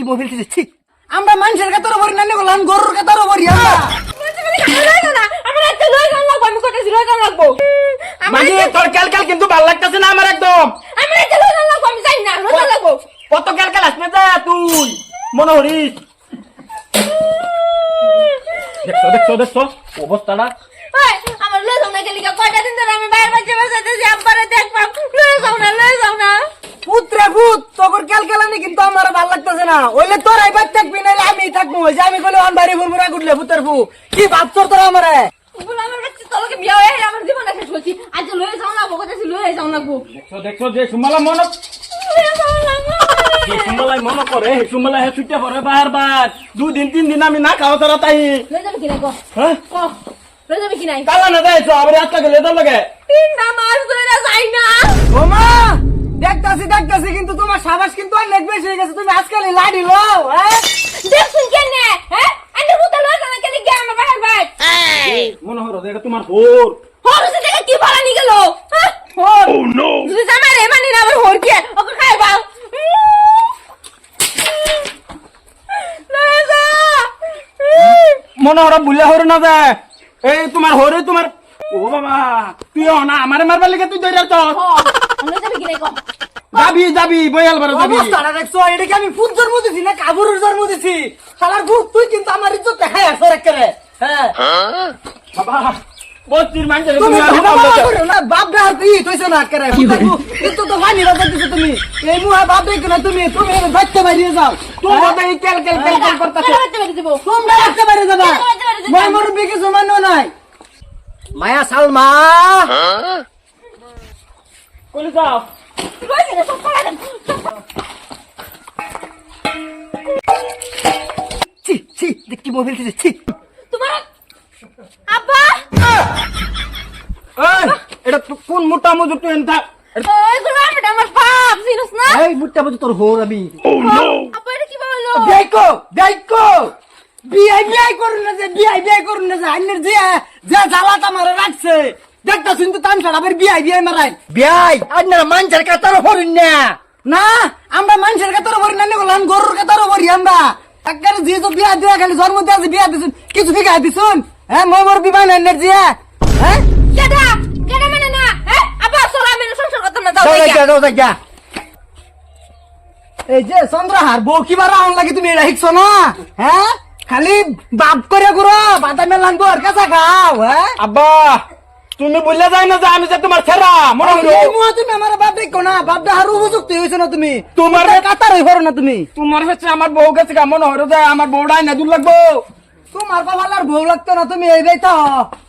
দেখি মোবাইল দিচ্ছি আমরা মানুষের কাতারও ভরি না নিগলাম গরুর কাতারও ভরি আমরা। মাঝি তোর ক্যালকাল কিন্তু ভালো লাগতেছে না আমার একদম। কত ক্যালকাল আসবে যা তুই? মনে হরিস? দেখছ দেখছ দেখছ? অবস্থাটা? পুত্রে পুত তোর কিন্তু আমার ভালো লাগতেছে না। ওইলে তোর আইবার থাকবি নাইলে আমি থাকব। ওই যে আমি বলে অন বাড়ি ফুরফুরা গুটলে পুত্রের ফু কি ভাবছর তোরা আমারে? দেখছ দেখছ যে সুমালা যে সুমালাই করে হে সুমালা হে ছুটে পড়ে বার বার দুদিন তিন দিন আমি না খাওয়া তারা তাই। হ্যাঁ? কালা না যাইছো আবার আটটা গেলে তোর লগে। ওমা দেখতাছি দেখতাছি কিন্তু তোমার সাবাস কিন্তু অনেক বেশি হয়ে গেছে। তুমি আজকাল এই লাডি লো হ্যাঁ? মনে হলো যে এটা তোমার হোর হোর সে দেখে কি বলা নি গেল হ্যাঁ? যদি জামাই রে মানি না আবার হোর কে ওকে খাই বাও মনে হলো বুলে হর না যায় এই তোমার হরে তোমার ও বাবা তুই না আমারে মারবার লেগে তুই দৌড়ার তো যাবি যাবি বয়াল বার যাবি। অবস্থাটা দেখছ? এটা কি আমি ফুট জন্ম দিছি না কাবুরের জন্ম দিছি? শালার ভূত তুই কিন্তু আমার ইজ্জত হ্যাঁ করে হ্যাঁ। বাবা বস্তির মানুষের তুমি তুমি না বাপ ডার তুই তুইছো না করে কিন্তু তো ফানি রাখা দিছো তুমি। এই মুহা বাপ দেখো না তুমি তুমি বাচ্চা বাইরে যাও। তোর মধ্যে এই কেল কেল কেল কেল করতেছে। তোমরা বাচ্চা বাইরে যাবা। মই মোর বিকে সমান নাই। মায়া সালমা। কইলে যাও। ছি ছি দেখি মোবাইল দিছে ছি। তোমার আব্বা! এই এটা তো কোন মোটা মজুর তুই এনতা? আমি আমার বাপ জিনিস না? এই মুটটা বুঝি তোর হোর আমি। আব্বা এটা কি বলল দেখো দেখো বিআই বিআই করুন না যে বিআই বিআই করুন না যে আইনের যে যে জ্বালাটা মারা রাখছে। দেখতা শুনতে তাম ছাড়া আবার বিআই বিআই মারাই। বিআই আইনারা মানুষের কাতারও হরিণ না? না আমরা মানুষের কাতারও হরিণ না নিগলাম গরুর কাতারও হরি আমরা। একবারে যে তো বিয়া দিয়া খালি জন্ম দিয়া আছে বিয়া দিছুন কিছু বিঘা দিছুন। হ্যাঁ মই মোর বিমান আইনের জিয়া হ্যাঁ? কেডা? কেডা মানে না? হ্যাঁ? আব্বা চলো আমি সংসার করতাম না যাও যাও যাও দেখা এই যে চন্দ্রহার বউ কি বার আউন লাগে তুমি এটা শিখছো না? হ্যাঁ? খালি বাপ করে করো বাদামে লাগবো আর কাঁচা খাও হ্যাঁ? আব্বা! তুমি বললে যাই না যে আমি যে তোমার ছেড়া মনে হলো তুমি আমার বাপ দেখো না বাপ দেখার উপযুক্ত হয়েছে না তুমি। তোমার- কাতার পড়ো না তুমি? তোমার হচ্ছে আমার বউ গেছে মনে হলো যে আমার বউটাই না দূর লাগবো। তোমার বাবার বউ লাগতো না তুমি এই বেতা